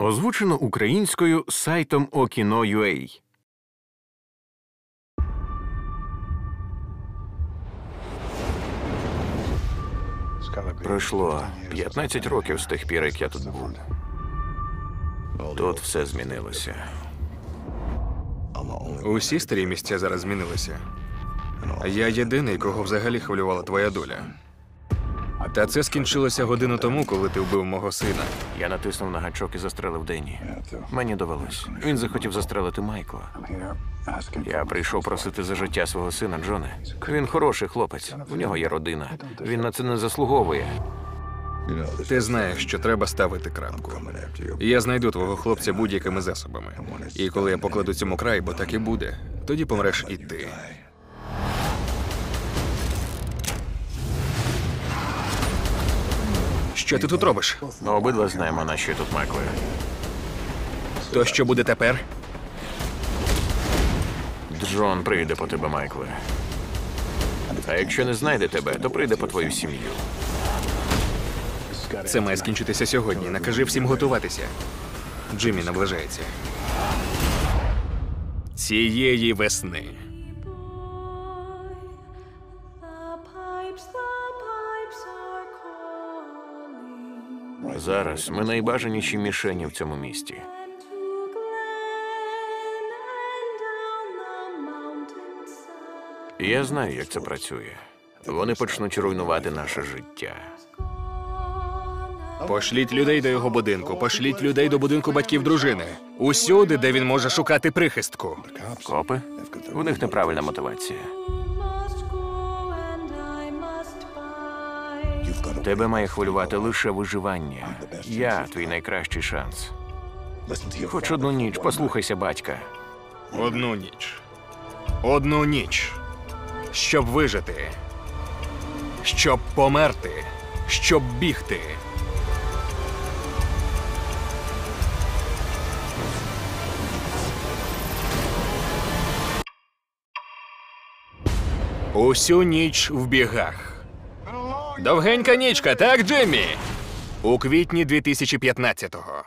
Озвучено українською сайтом Okino.ua Пройшло 15 років з тих пір, як я тут був. Тут все змінилося. Усі старі місця зараз змінилися. Я єдиний, кого взагалі хвилювала твоя доля. Та це скінчилося годину тому, коли ти вбив мого сина. Я натиснув на гачок і застрелив Дені. Мені довелось. Він захотів застрелити Майкла. Я прийшов просити за життя свого сина Джоне. Він хороший хлопець. У нього є родина. Він на це не заслуговує. Ти знаєш, що треба ставити крапку. Я знайду твого хлопця будь-якими засобами. І коли я покладу цьому край, бо так і буде, тоді помреш і ти. Що ти тут робиш? Ми обидва знаємо, на що тут Майкле. То що буде тепер? Джон прийде по тебе, Майкле. А якщо не знайде тебе, то прийде по твою сім'ю. Це має скінчитися сьогодні. Накажи всім готуватися. Джиммі наближається. Цієї весни. Зараз ми найбажаніші мішені в цьому місті. я знаю, як це працює. Вони почнуть руйнувати наше життя. Пошліть людей до його будинку, пошліть людей до будинку батьків дружини. Усюди, де він може шукати прихистку. Копи? У них неправильна мотивація. Тебе має хвилювати лише виживання. Я твій найкращий шанс. Хоч одну ніч, послухайся батька. Одну ніч. Одну ніч. Щоб вижити. Щоб померти. Щоб бігти. Усю ніч в бігах. Довгенька нічка, так, Джиммі? У квітні 2015-го.